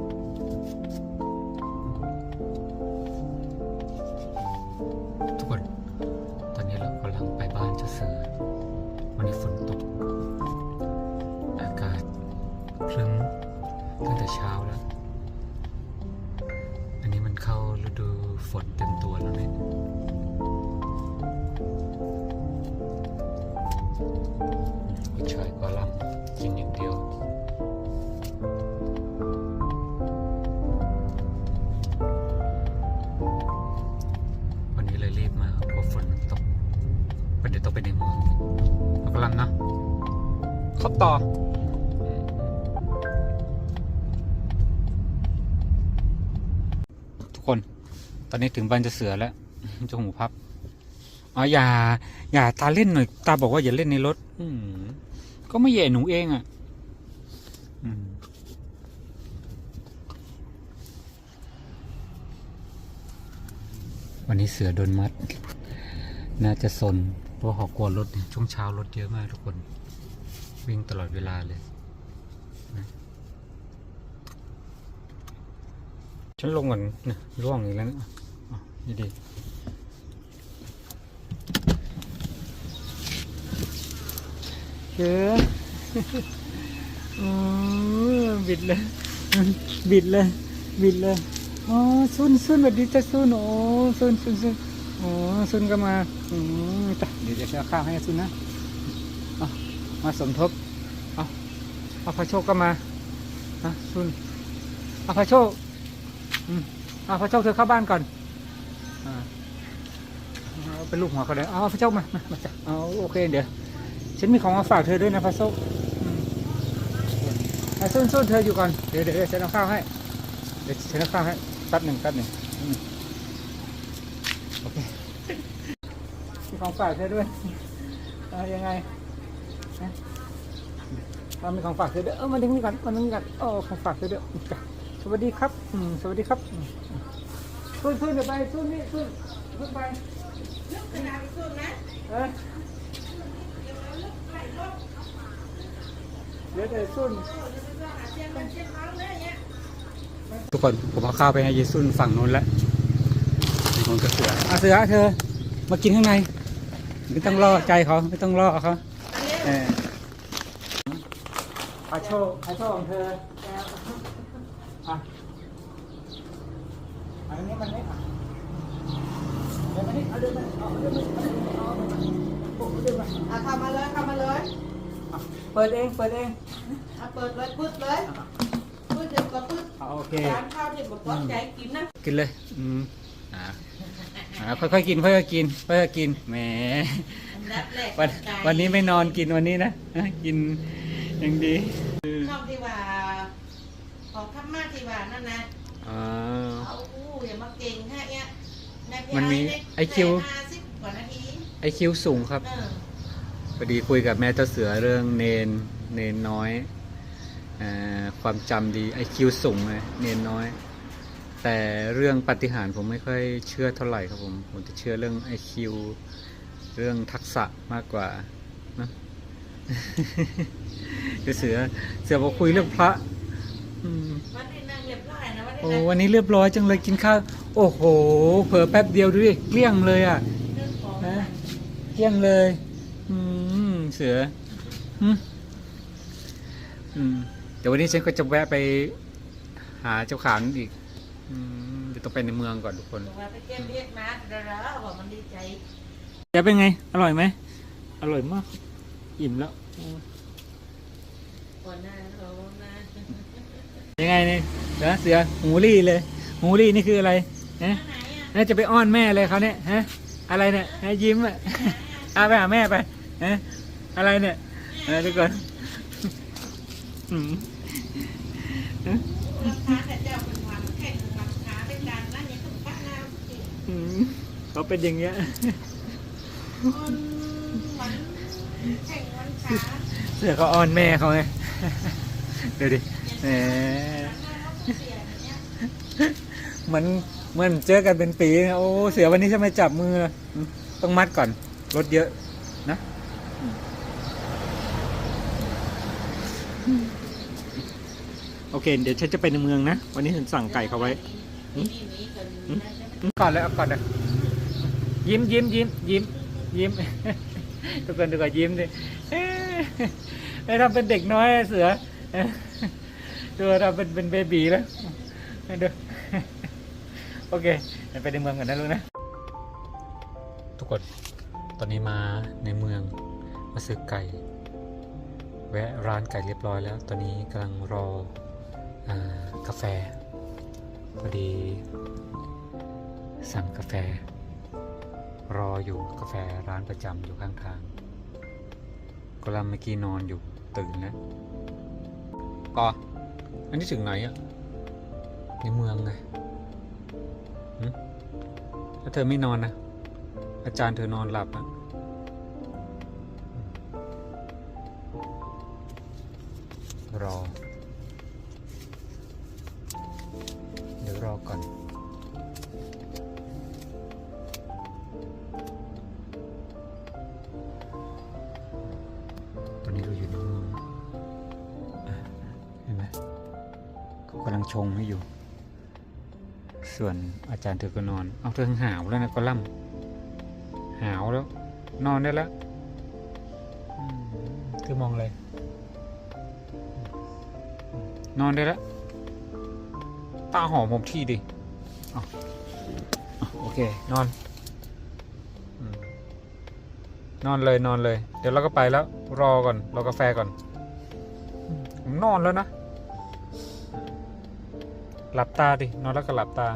Música ต่อ ทุกคนตอนนี้ถึงบ้านจะเสือแล้วจ้าหูพับอ๋ออย่า อย่าตาเล่นหน่อย ตาบอกว่าอย่าเล่นในรถ อืก็ไม่แย่หนูเองอะวันนี้เสือโดนมัด น่าจะสน เพราะหอกลัวรถนี่ช่วงเช้ารถเยอะมากทุกคน วิ่งตลอดเวลาเลยนะฉันลงก่อนนะร่วงอีกแล้วนะอะนี่ดีเสืออบิดเลย บิดเลย บิดเลยอ๋อซุนซุนสวัสดีจ้าซุนโอ้ซุนซุนซุนโอ้ซุนก็มาอืมเดี๋ยวจะเอาข้าวให้ซุนนะเอ มาสมทบ เอาเอาพระโชคก็มานะซุนเอาพระโชคอืมเอาพระโชคเธอเข้าบ้านก่อนอ่าเอาเป็นลูกหัวเขาเลยเอาพระโชคมามา มาจ้ะเอาโอเคเดี๋ยว ฉันมีของมาฝากเธอด้วยนะพระโชคอาส้นซุนเธออยู่ก่อน เดี๋ยวเดี๋ยวฉันเอาข้าวให้ เดี๋ยวฉันเอาข้าวให้แป๊บหนึ่งแป๊บหนึ่งโอเคมีของฝากเธอด้วยเอายังไง นะเอามีของฝากเธอด้วยเออมาดึงนี่ก่อนมาดึงนี่ก่อนโอ้ของฝากเธอด้วยจ้ะสวัสดีครับอืมสวัสดีครับอืมขึ้นขึ้นเดี๋ยวไปขึ้นนี่ขึ้นขึ้นไปเออเดี๋ยวเดี๋ยวซุนทุกคนผมเอาข้าวไปให้เยซุนฝั่งนู้นแล้วมีคนกระเสืออาเสือเธอมากินข้างในไม่ต้องล่อใจเขาไม่ต้องล่อเขา เอออาโชว์อาโชว์ของเธออะอันนี้มันไม่อะเดินมานี่เอาเดินมาเอาเดินมาเอาเอาเดินมาอะเข้ามาเลยเข้ามาเลยอะเปิดเองเปิดเองอะเปิดเลยปึ๊ดเลยปึ๊ดเดี๋ยวก็ปึ๊ดอะโอเคร้านข้าวที่บอกว่าใจกินนะกินเลย อืมอ่าอ่าค่อยๆกินค่อยๆกินค่อยๆกินแหม อันดับแรกวันใจวันนี้ไม่นอนกินวันนี้นะอะกินอย่างดีชอบที่ว่า ของธรรมะที่ว่านั่นนะอ่าเอาอู้อย่ามาเก่งแค่เนี้ยในพี่มันมีด้ไอ้คิวห้าสิบกว่านาทีไอคิวสูงครับ เออพอดีคุยกับแม่เจ้าเสือเรื่องเนนเนนน้อยอาความจำดีไอคิวสูงเลยเนนน้อย แต่เรื่องปาฏิหารย์ผมไม่ค่อยเชื่อเท่าไหร่ครับผม ผมจะเชื่อเรื่องไอคิว เรื่องทักษะมากกว่านะเจ้าเสือเสือบอกคุยเรื่องพระอืมวันนี้นั่งเรียบร้อยนะวันนี้โอ้นะวันนี้เรียบร้อยจังเลยกินข้าวโอ้โห เผลอแป๊บเดียวดูดิเกลี้ยงเลยอะเรื่องของนะเกลี้ยงเลย อืมเสืออืมอืมเดี๋ยววันนี้ฉันก็จะแวะไปหาเจ้าขานอีกอืมเดี๋ยวต้องไปในเมืองก่อนทุกคนบอกว่าไปเก็บเรียกมาเดี๋ยวเราบอกมันดีใจ เดี๋ยวเป็นไง อร่อยไหม อร่อยมาก อิ่มแล้วก่อนหน้าเรานะยังไงเนี่ยเสือเสือหูรี่เลย หูรี่นี่คืออะไรฮะไหนอะน่าจะไปอ้อนแม่เลยเขาเนี่ยฮะ อะไรเนี่ยฮะยิ้มอะเอาไปหาแม่ไปฮะอะไรเนี่ยเออทุกคนอืมราคาแต่เจ้าเป็นวันแข่งราคาเป็นการนั่นยังต้องป้าแล้วสิอืมเขาเป็นอย่างเงี้ย เสือเขาอ้อนแม่เขาไงเดี๋ยดิแหม่เหมือนเหมือนเจอกันเป็นปีนะโอ้เสือวันนี้จะไม่จับมือนะต้องมัดก่อนรถเยอะนะโอเค เดี๋ยวฉันจะไปในเมืองนะ วันนี้ฉันสั่งไก่เขาไว้นี่นี่กันนะใช่ไหมก่อนเลยเอาก่อนเลยยิ้มยิ้มยิ้มยิ้ม ยิ้ม ทุกคนดูก่อนยิ้มดิไอ้ทำเป็นเด็กน้อยเสือตัวทำเป็นเป็นเบบีแล้วดูโอเคไปในเมืองก่อนนะลูกนะ ทุกคนตอนนี้มาในเมืองมาซื้อไก่ แวะร้านไก่เรียบร้อยแล้ว ตอนนี้กำลังรออกาแฟพอดี สั่งกาแฟ รออยู่กาแฟร้านประจำอยู่ข้างทางกำลำเมื่อกี้นอนอยู่ตื่นแล้วปออันนี้ถึงไหนอะในเมืองไงถ้าเธอไม่นอนนะอาจารย์เธอนอนหลับอะ เธอก็นอน เอาเธอหาวแล้วนะก็ล่ำหาวแล้ว นอนได้แล้วอืมเธอมองอะไร นอนได้แล้ว ตาหอมผมที่ดิเอาเอาโอเค นอนอืมนอนเลยนอนเลย เดี๋ยวเราก็ไปแล้ว รอก่อน รอกาแฟก่อนอืมผมนอนแล้วนะ หลับตาดิ นอนแล้วก็หลับตา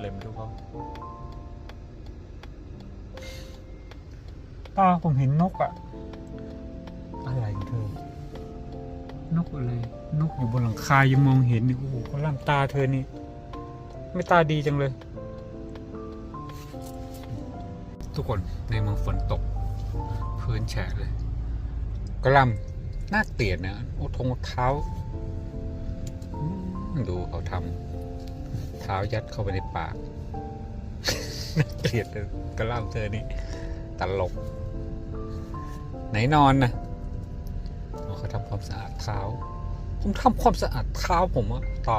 อะไรไม่รู้เขาตาผมเห็นนกอะอะไรของเธอนกอะไรนกอยู่บนหลังคายังมองเห็นนี่โอ้โหเขาล่ำตาเธอนี่ ไม่ตาดีจังเลย ทุกคนในเมืองฝนตก พื้นแฉะเลยกระหลำน่าเกลียดนะโอ้ทงเท้าอืมดูเขาทำเท้ายัดเข้าไปในปากน่าเกลียดเลยกระหลำเธอนี่ตลก ไหนนอนนะเขาทำความสะอาดเท้า ผมทำความสะอาดเท้าผมอะต่อ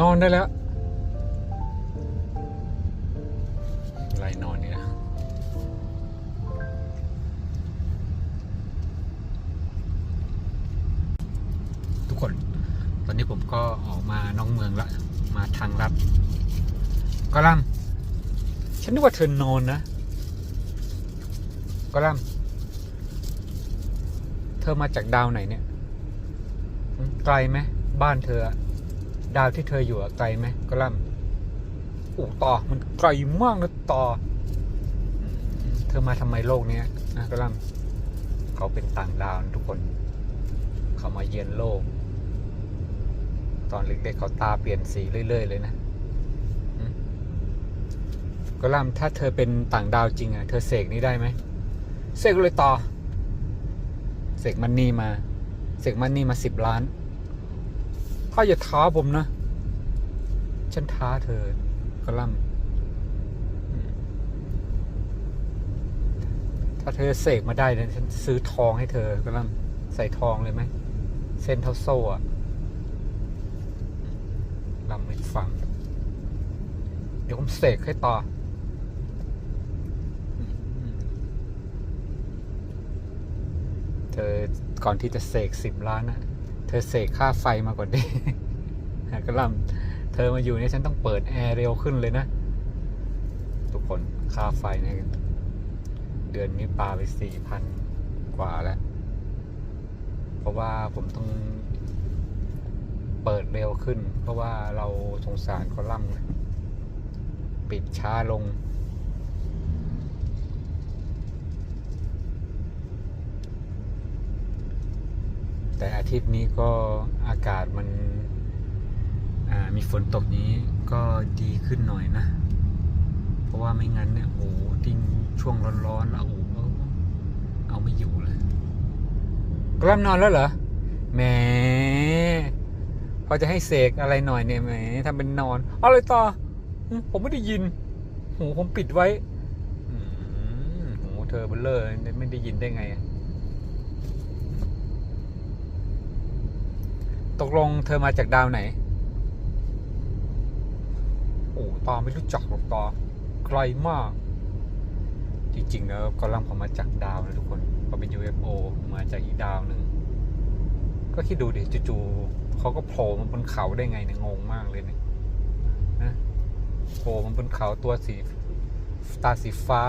นอนได้แล้ว ไรนอนเนี่ย ตอนนี้ผมก็ออกมาน้องเมืองละ มาทางลัดก็ล่ำฉันนึกว่าเธอนอนนะก็ล่ำเธอมาจากดาวไหนเนี่ย ไกลไหมบ้านเธอ ดาวที่เธออยู่ไกลไหมก็ล่ำโอ้ต่อมันไกลมากนะต่อ เธอมาทำไมโลกเนี้ยนะก็ล่ำเขาเป็นต่างดาวทุกคน เขามาเยือนโลก ตอนเล็กๆเขาตาเปลี่ยนสีเรื่อย ๆ เลยนะก็ล่ำถ้าเธอเป็นต่างดาวจริงอะเธอเสกนี้ได้ไหมเสกเลยต่อ เสกมันนี่มา เสกมันนี่มาสิบล้านถ้าอย่าท้าผมนะ ฉันท้าเธอ ก็ล่ำอืมถ้าเธอเสกมาได้เนี่ยฉันซื้อทองให้เธอ ก็ล่ำใส่ทองเลยไหม เส้นเท่าโซ่อะ ลำไม่ฟังเดี๋ยวผมเสกให้ต่อ เธอก่อนที่จะเสกสิบล้านนะเธอเสกค่าไฟมาก่อนดิกระลำเธอมาอยู่เนี่ยฉันต้องเปิดแอร์เร็วขึ้นเลยนะ ทุกคนค่าไฟเนี่ยเดือนนี้ปาไปสี่พันกว่าแล้ว เพราะว่าผมต้อง เปิดเร็วขึ้น เพราะว่าเราสงสารคอลัมน์ปิดช้าลง แต่อาทิตย์นี้ก็อากาศมันมีฝนตกนี้ก็ดีขึ้นหน่อยนะ เพราะว่าไม่งั้นเนี่ยโอ้โหทิ้งช่วงร้อนๆแล้วโอ้เอาไม่อยู่เลยกลับนอนแล้วเหรอแหม พอจะให้เสกอะไรหน่อยเนี่ยแหมทำเป็นนอนเอาเลยต่อผมไม่ได้ยิน หูผมปิดไว้เธอเบลเลอร์ไม่ได้ยินได้ไงตกลงเธอมาจากดาวไหน โอ้ตาไม่รู้จักหรอกตาไกลมาก จริงๆแล้วกอลัมน์เขามาจากดาวนะทุกคนเขาเป็น UFO มาจากอีกดาวหนึ่ง ก็คิดดูดิจู่ๆ เขาก็โผล่มาบนเขาได้ไงเนี่ยงงมากเลยเนี่ยนะโผล่มาบนเขาตัวสีตาสีฟ้า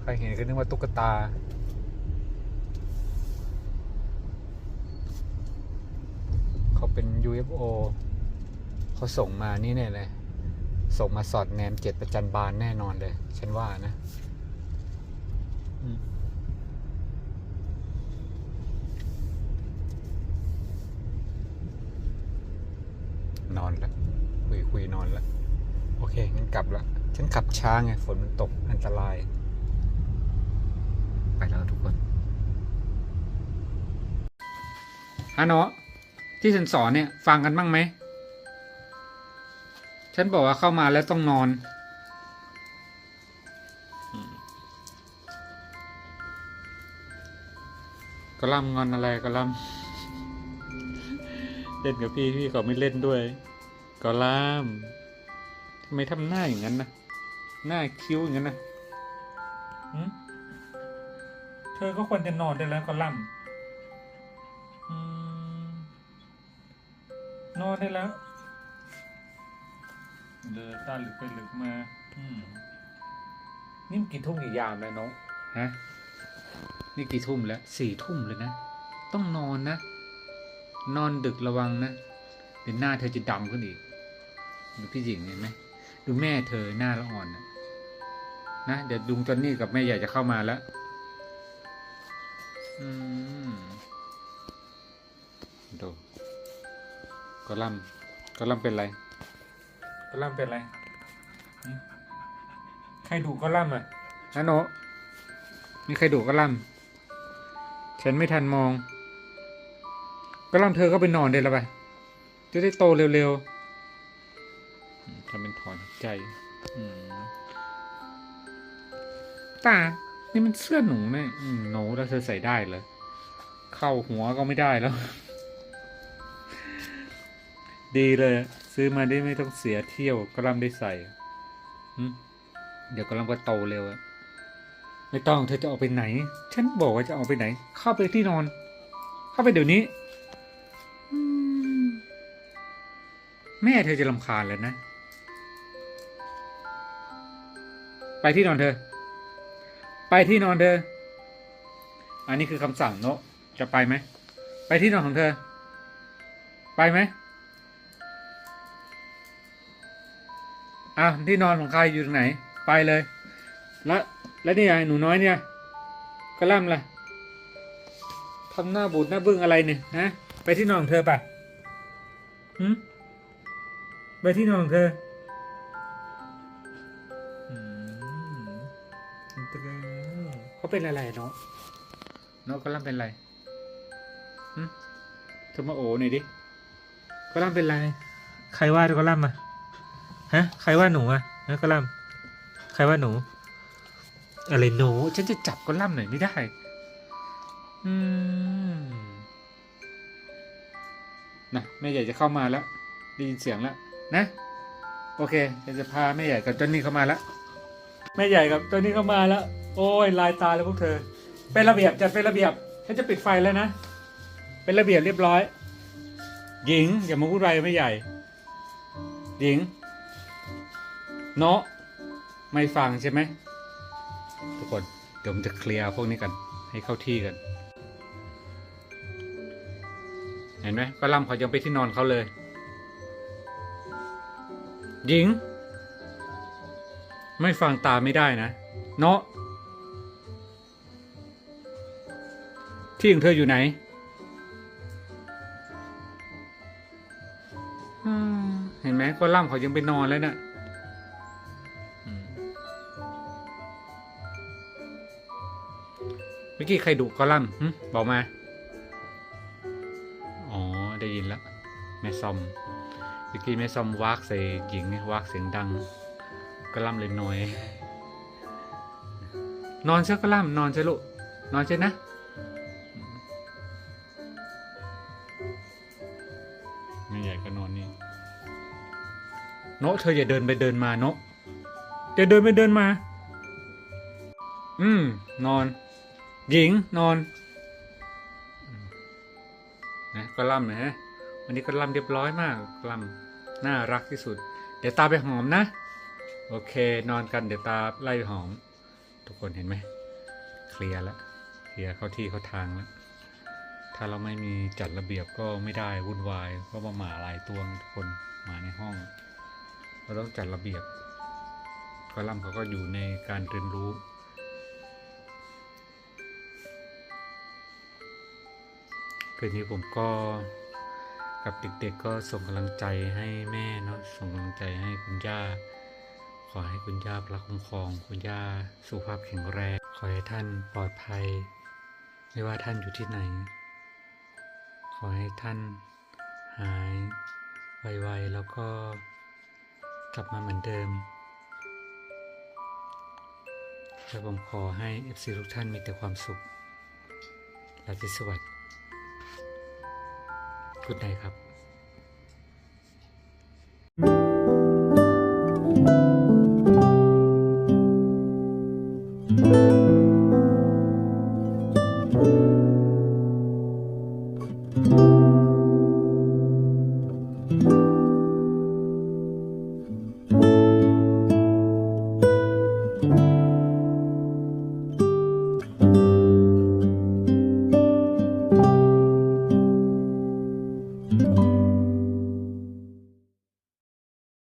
ใครเห็นก็นึกว่าตุ๊กตาเขาเป็น UFO เขาส่งมานี่แน่เลยส่งมาสอดแนมเจ็ดประจันบานแน่นอนเลย ฉันว่านะ อืมนอนแล้ว คุยคุยน อนแล้วโอเคงั้นกลับละฉันขับช้าไงฝนมันตกอันตราย ไปแล้วทุกคนฮะเนาะที่ฉันสอนเนี่ย ฟังกันบ้างไหม ฉันบอกว่าเข้ามาแล้วต้องนอนกระลำงอนอะไรกระลำเล่นกับพี่พี่เขาไม่เล่นด้วย กระลำทำไมทำหน้าอย่างนั้นนะ หน้าคิ้วอย่างนั้นนะหืมเธอก็ควรจะนอนได้แล้วกระลำอืมนอนได้แล้วเดินตาหลึกไปหลึกมาอืมนี่มันกี่ทุ่มกี่ยามแล้วน้องฮะ นี่กี่ทุ่มแล้วสี่ทุ่มเลยนะ ต้องนอนนะ นอนดึกระวังนะ เดี๋ยวหน้าเธอจะดำขึ้นอีก ดูพี่หญิงเห็นไหมดูแม่เธอหน้าละอ่อนนะนะเดี๋ยวลุงจอนนี่กับแม่ใหญ่จะเข้ามาแล้วอืมดูกอลัมน์กอลัมน์เป็นไรกอลัมน์เป็นไรหึใครดูกอลัมน์อะนะโนมีใครดูกอลัมน์ฉันไม่ทันมองกอลัมน์เธอก็ไปนอนได้แล้วไปจะได้โตเร็วๆอืมทำเป็นถอนใจอืมตา นี่มันเสื้อหนูเนี่ยอืมหนูแล้วเธอใส่ได้เลยเข้าหัวก็ไม่ได้แล้ว ดีเลย ซื้อมาได้ไม่ต้องเสียเที่ยวกำลังได้ใส่หึเดี๋ยวกำลังก็โตเร็วอะไม่ต้องเธอจะออกไปไหน ฉันบอกว่าจะออกไปไหน เข้าไปที่นอน เข้าไปเดี๋ยวนี้อืมแม่เธอจะลำคาญแล้วนะ ไปที่นอนเธอ ไปที่นอนเธอ อันนี้คือคำสั่งโนะจะไปไหม ไปที่นอนของเธอ ไปไหมอะที่นอนของใครอยู่ตรงไหน ไปเลย แล้วแล้วนี่ไงหนูน้อยเนี่ยกระล่ำล่ะทำหน้าบูดหน้าบึ้งอะไรเนี่ยฮะไปที่นอนของเธอปะหืมไปที่นอนของเธอ เขาเป็นอะไรเนาะเนาะกระล่ำเป็นอะไรหืมเธอมาโอ้หน่อยดิกระล่ำเป็นอะไร ใครว่ากระล่ำอะฮะ ใครว่าหนูอะฮะกระลำใครว่าหนู อะไรหนู ฉันจะจับกระลำหน่อยไม่ได้ อืมนะแม่ใหญ่จะเข้ามาแล้วได้ยินเสียงแล้วนะ โอเคฉันจะพาแม่ใหญ่กับจอนนี่เข้ามาแล้วแม่ใหญ่กับจอนนี่เข้ามาแล้ว โอ้ยลายตาแล้วพวกเธอ เป็นระเบียบจัดเป็นระเบียบฉันจะปิดไฟแล้วนะ เป็นระเบียบเรียบร้อย หญิงอย่ามาพูดไรกับแม่ใหญ่ หญิง เนาะไม่ฟังใช่ไหมทุกคนเดี๋ยวผมจะเคลียร์พวกนี้กัน ให้เข้าที่กัน เห็นไหมก็ล่ำเขายังไปที่นอนเขาเลย หญิง ไม่ฟังตาไม่ได้นะ เนาะ ที่ของเธออยู่ไหนอืมเห็นไหมก็ล่ำเขายังไปนอนแล้วน่ะอืมเมื่อกี้ใครดุกอลัมน์หึบอกมา อ๋อ ได้ยินแล้ว แม่ซอมเมื่อกี้แม่ซอมวากใส่หญิงไงวากเสียงดังกอลัมน์เลยหน่อย นอนเชอะก็ล่ำนอนเชอะลูกนอนเชอะนะ โนะเธออย่าเดินไปเดินมาโนาะอย่าเดินไปเดินมา อืม นอน หญิงนอนอนะก็ล่ำนะฮะวันนี้ก็ล่ำเรียบร้อยมากล่ำน่ารักที่สุด เดี๋ยวตาไปหอมนะ โอเค นอนกันเดี๋ยวตาไล่หอม ทุกคนเห็นไหมเคลียร์แล้วเคลียร์เข้าที่เข้าทางแล้วถ้าเราไม่มีจัดระเบียบก็ไม่ได้วุ่นวายเพราะว่าหมาหลายตัวทุกคนหมาในห้อง เราต้องจัดระเบียบกอลัมน์เขาก็อยู่ในการเรียนรู้คืนนี้ผมก็กับเด็กๆก็ส่งกำลังใจให้แม่เนาะส่งกำลังใจให้คุณย่า ขอให้คุณย่าพระคุ้มครอง คุณย่าสุขภาพแข็งแรงขอให้ท่านปลอดภัย ไม่ว่าท่านอยู่ที่ไหน ขอให้ท่านหายไวๆแล้วก็ กลับมาเหมือนเดิมและผมขอให้ FC ทุกท่านมีแต่ความสุขราตรีสวัสดิ์กุดไนครับ